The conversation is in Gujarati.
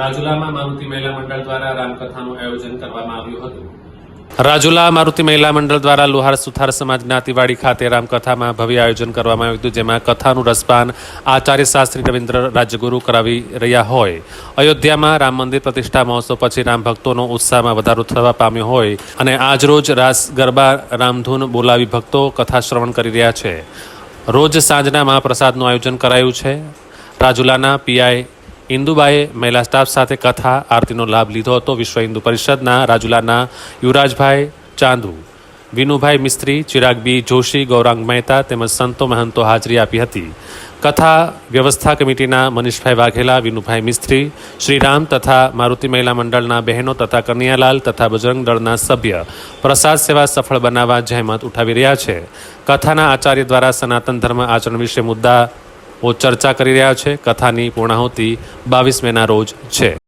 રાજુલામાં મારુતિ મહિલા મંડળ દ્વારા રામકથાનું આયોજન કરવામાં આવ્યું હતું. રાજુલા મારુતિ મહિલા મંડળ દ્વારા લુહાર સુથાર સમાજ જ્ઞાતિવાડી ખાતે રામકથામાં ભવ્ય આયોજન કરવામાં આવ્યું હતું, જેમાં કથાનું રસપાન આચાર્ય શાસ્ત્રી રવિન્દ્ર રાજ્યગુરુ કરાવી રહ્યા હોય. અયોધ્યામાં રામ મંદિર પ્રતિષ્ઠા મહોત્સવ પછી રામ ભક્તોનો ઉત્સાહમાં વધારો થવા પામ્યો હોય અને આજરોજ રાસ ગરબા રામધૂન બોલાવી ભક્તો કથા શ્રવણ કરી રહ્યા છે. રોજ સાંજના મહાપ્રસાદનું આયોજન કરાયું છે. રાજુલાના પીઆઈ ઇન્દુબાએ મહિલા સ્ટાફ સાથે કથા, આરતીનો લાભ લીધો હતો. વિશ્વ હિન્દુ પરિષદના રાજુલાના યુવરાજભાઈ ચાંદુ, વિનુભાઈ મિસ્ત્રી ચિરાગ બી જોશી, ગૌરાંગ મહેતા તેમજ સંતો મહંતો હાજરી આપી હતી. કથા વ્યવસ્થા કમિટીના મનીષભાઈ વાઘેલા, વિનુભાઈ મિસ્ત્રી, શ્રીરામ તથા મારુતિ મહિલા મંડળના બહેનો તથા કન્યાલાલ તથા બજરંગ દળના સભ્ય પ્રસાદ સેવા સફળ બનાવવા જહેમત ઉઠાવી રહ્યા છે. કથાના આચાર્ય દ્વારા સનાતન ધર્મ આચરણ વિશે મુદ્દા ચર્ચા કરી રહ્યા છે. કથાની પૂર્ણાહુતિ બાવીસ મેના રોજ છે.